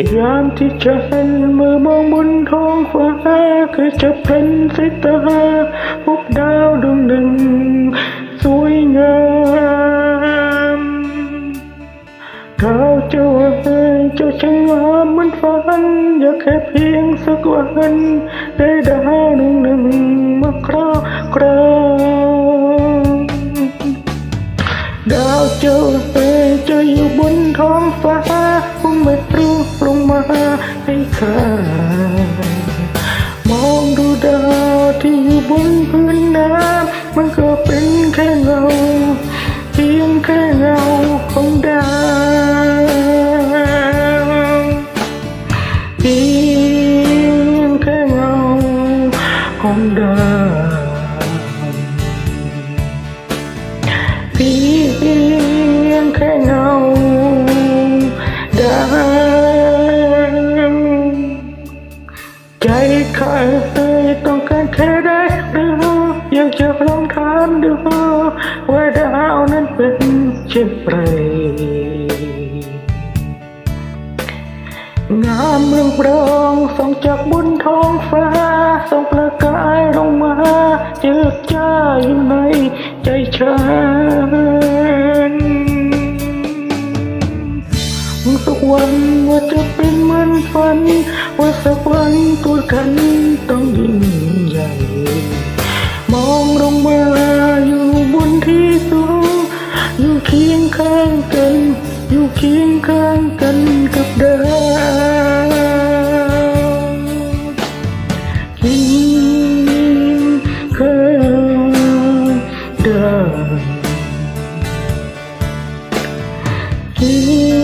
ยามที่ฉันมือมองบนท้องฟ้าคือจะเป็นสิตาพบดาวดวงหนึ่ง สวยงามดาวเจ้าเอ๋ยเจ้าช่างงามเหมือนฝัน อยากแค่เพียงสักวันได้ดาว พียงแค่เงาดาวใจข้าเอ้ยต้องการแค่ได้หรืออยากจะลองถามดูว่าดาวนั้นเป็นเช่นไรงามเรืองรองส่องจากบนท้องฟ้าส่องประกายลงมาเจิดจ้าอยู่ในใจฉัน ฝัน ว่าสักวันตัวฉันต้องยิ่งใหญ่มองลงมาอยู่บนที่สูงอยู่เคียงข้างกัน อยู่เคียงข้างกันกับดาวเคียงข้างดาวเคีย